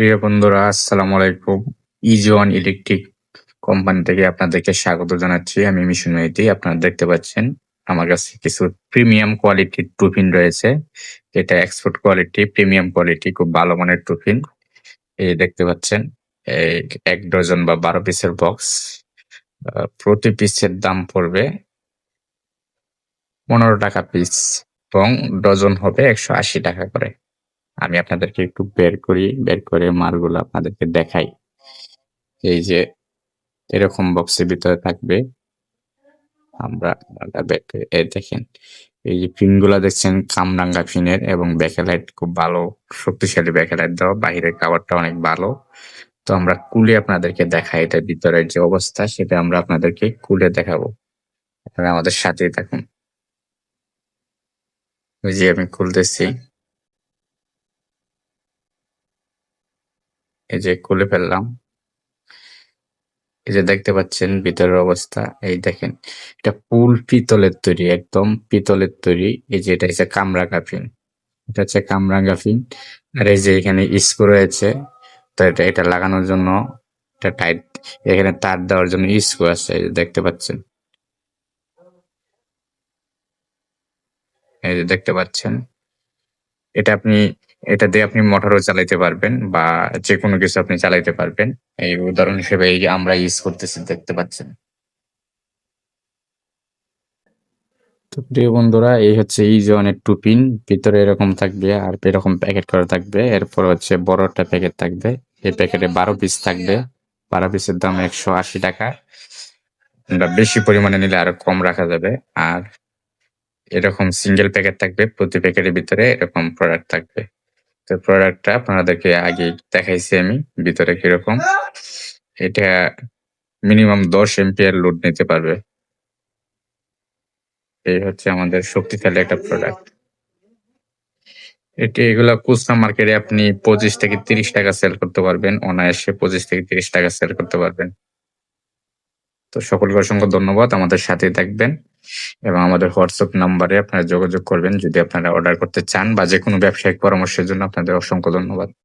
প্রিয় বন্ধুরা, আসসালামু আলাইকুম। ইজি ওয়ান ইলেকট্রিক কোম্পানি থেকে আপনাদেরকে স্বাগত জানাচ্ছি। আমি মিশন মেহেদি, আপনারা দেখতে পাচ্ছেন আমার কাছে কিছু প্রিমিয়াম কোয়ালিটির টুফিন রয়েছে। এটা এক্সপোর্ট কোয়ালিটি প্রিমিয়াম কোয়ালিটি খুব ভালো মানের টুফিন এই দেখতে পাচ্ছেন, এক ডজন বা বারো পিসের বক্স প্রতি পিসের দাম পড়বে পনেরো টাকা পিস এবং ডজন হবে একশো আশি টাকা করে। আমি আপনাদেরকে একটু বের করি, বের করে মালগুলো আপনাদেরকে দেখাই। এই যে, এরকম বক্সের ভিতরে থাকবে। আমরা এই দেখেন, এই যে পিনগুলা দেখছেন, কামরাঙ্গা পিনের এবং ব্যাকেলাইট খুব ভালো, শক্তিশালী ব্যাকেলাইট দেওয়া। বাহিরের কাভারটা অনেক ভালো। তো আমরা কুলে আপনাদেরকে দেখাই এটার ভিতরের যে অবস্থা, সেটা আমরা আপনাদেরকে কুলে দেখাবো। আপনারা আমাদের সাথেই থাকুন। ওই যে আমি খুলতেছি। এই যে খুলে ফেললাম। এই যে দেখতে পাচ্ছেন ভিতরের অবস্থা, এই দেখেন, এটা পুল পিতলের তৈরি, একদম পিতলের তৈরি। এই যে এটা হচ্ছে কামরা কাফিন এটা হচ্ছে কামরা কাফিন আর এই যে এখানে স্ক্রু রয়েছে, তো এটা এটা লাগানোর জন্য এটা টাইট, এখানে তার দেওয়ার জন্য স্ক্রু আছে দেখতে পাচ্ছেন। এই যে দেখতে পাচ্ছেন, এটা আপনি এটা দিয়ে আপনি মোটরও চালাইতে পারবেন বা যে কোনো কিছু আপনি চালাইতে পারবেন। এই উদাহরণ হিসেবে এই যে আমরা ইউজ করতেছি দেখতে পাচ্ছেন। তো প্রিয় বন্ধুরা এই হচ্ছে এই জনের টুপিন ভিতরে এরকম থাকবে আর এরকম প্যাকেট করা থাকবে। এরপর হচ্ছে বড় একটা প্যাকেট থাকবে। এই প্যাকেটে বারো পিস থাকবে। বারো পিসের দাম একশো আশি টাকা। বেশি পরিমাণে নিলে আরও কম রাখা যাবে। আর এরকম সিঙ্গেল প্যাকেট থাকবে প্রতি প্যাকেটের ভিতরে এরকম প্রোডাক্ট থাকবে। তো প্রোডাক্টটা আপনাদেরকে আগে দেখাইছি আমি, ভিতরে কীরকম। এটা মিনিমাম দশ এমপিয়ার লোড নিতে পারবে। এই হচ্ছে আমাদের শক্তিশালী একটা প্রোডাক্ট এটি এগুলা খুচরা মার্কেটে আপনি পঁচিশ থেকে তিরিশ টাকা সেল করতে পারবেন। অনায়াসে পঁচিশ থেকে তিরিশ টাকা সেল করতে পারবেন। তো সকলকে অসংখ্য ধন্যবাদ। আমাদের সাথে থাকবেন। এবং আমাদের হোয়াটসঅ্যাপ নাম্বারে আপনারা যোগাযোগ করবেন যদি আপনারা অর্ডার করতে চান বা যে কোনো ব্যবসায়িক পরামর্শের জন্য আপনাদের অসংখ্য ধন্যবাদ।